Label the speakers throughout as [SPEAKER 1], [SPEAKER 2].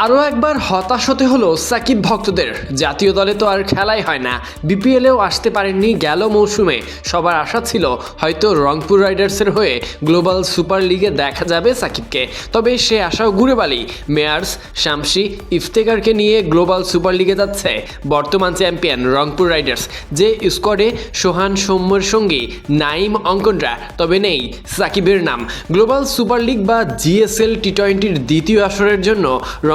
[SPEAKER 1] আরও একবার হতাশ হতে হলো সাকিব ভক্তদের। জাতীয় দলে তো আর খেলাই হয় না। বিপিএলেও আসতে পারেননি গেল মৌসুমে। সবার আশা ছিল হয়তো রংপুর রাইডার্সের হয়ে গ্লোবাল সুপার লিগে দেখা যাবে সাকিবকে। তবে সে আশাও ঘুরে বালি মেয়ার্স, শামসি ইফতেকারকে নিয়ে গ্লোবাল সুপার লিগে যাচ্ছে বর্তমান চ্যাম্পিয়ন রংপুর রাইডার্স, যে স্কোয়াডে সোহান সৌম্যের সঙ্গী নাইম অঙ্কনরা। তবে নেই সাকিবের নাম। গ্লোবাল সুপার লিগ বা জিএসএল টি টোয়েন্টির দ্বিতীয় আসরের জন্য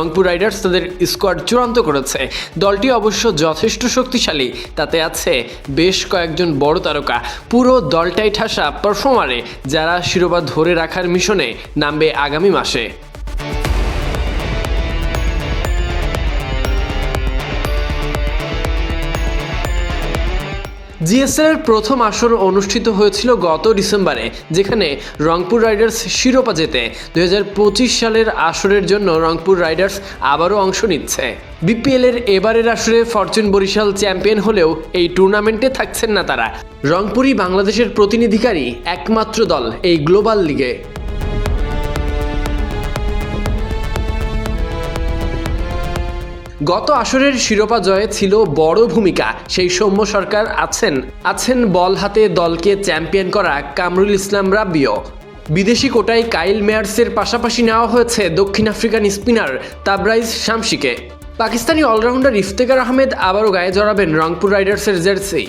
[SPEAKER 1] রংপুর রাইডার্স তাদের স্কোয়াড চূড়ান্ত করেছে। দলটি অবশ্য যথেষ্ট শক্তিশালী, তাতে আছে বেশ কয়েকজন বড় তারকা। পুরো দলটাই ঠাসা পারফর্মারে যারা শিরোপা ধরে রাখার মিশনে নামবে আগামী মাসে। জিএসএল এর প্রথম আসর অনুষ্ঠিত হয়েছিল গত ডিসেম্বরে, যেখানে রংপুর রাইডার্স শিরোপা জেতে দুই হাজার পঁচিশ সালের আসরের জন্য রংপুর রাইডার্স আবারও অংশ নিচ্ছে। বিপিএলের এবারের আসরে ফরচুন বরিশাল চ্যাম্পিয়ন হলেও এই টুর্নামেন্টে থাকছেন না তারা। রংপুরই বাংলাদেশের প্রতিনিধিকারী, একমাত্র দল এই গ্লোবাল লিগে। গত আসরের শিরোপা জয়ে ছিল বড় ভূমিকা। সেই সৌম্য সরকার আছেন আছেন বল হাতে দলকে চ্যাম্পিয়ন করা কামরুল ইসলাম রাব্বিও। বিদেশি কোটায় কাইল মেয়ার্সের পাশাপাশি নেওয়া হয়েছে দক্ষিণ আফ্রিকান স্পিনার তাবরাইজ শামসিকে পাকিস্তানি অলরাউন্ডার ইফতেকার আহমেদ আবারও গায়ে জড়াবেন রংপুর রাইডার্সের jersey.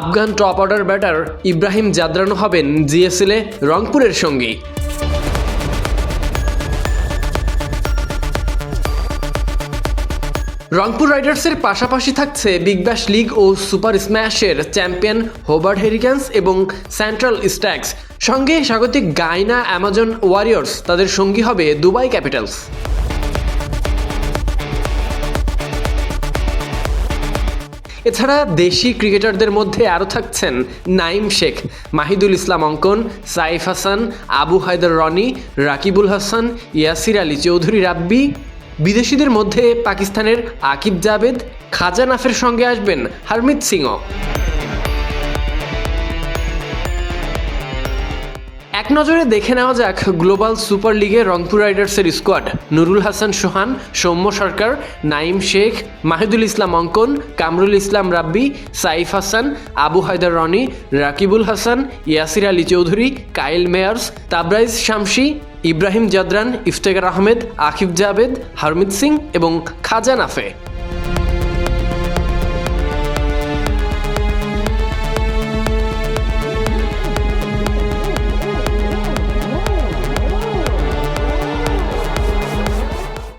[SPEAKER 1] Afghan top order batter Ibrahim জাদরানো হবেন জিএসএলে রংপুরের সঙ্গী। রংপুর রাইডার্সের পাশাপাশি থাকছে বিগ ব্যাশ লিগ ও সুপার স্ম্যাশের চ্যাম্পিয়ন হোবার্ট হেরিকেন্স এবং সেন্ট্রাল স্ট্যাক্স সঙ্গে স্বাগতিক গায়না অ্যামাজন ওয়ারিয়র্স তাদের সঙ্গী হবে দুবাই ক্যাপিটালস এছাড়া দেশি ক্রিকেটারদের মধ্যে আরও থাকছেন নাইম শেখ মাহিদুল ইসলাম অঙ্কন, সাইফ হাসান, আবু হায়দার রনি, রাকিবুল হাসান, ইয়াসির আলী চৌধুরী রাব্বি বিদেশিদের মধ্যে পাকিস্তানের আকিব জাভেদ খাজা নাফের সঙ্গে আসবেন হারমিত সিংও। এক নজরে দেখে নেওয়া যাক গ্লোবাল সুপার লিগে রংপুর রাইডার্সের squad. Nurul Hasan Sohan, Soumya Sarkar, Naim Sheikh, Mahidul Islam Ankon, Kamrul Islam Rabbi, Saif Hasan, Abu Haider Rony, Rakibul Hasan, Yasir Ali Chowdhury Kyle Mayers, Tabraiz Shamsi Ibrahim Zadran Iftikhar Ahmed Akif Javed Harmeet Singh এবং খাজা নাফে।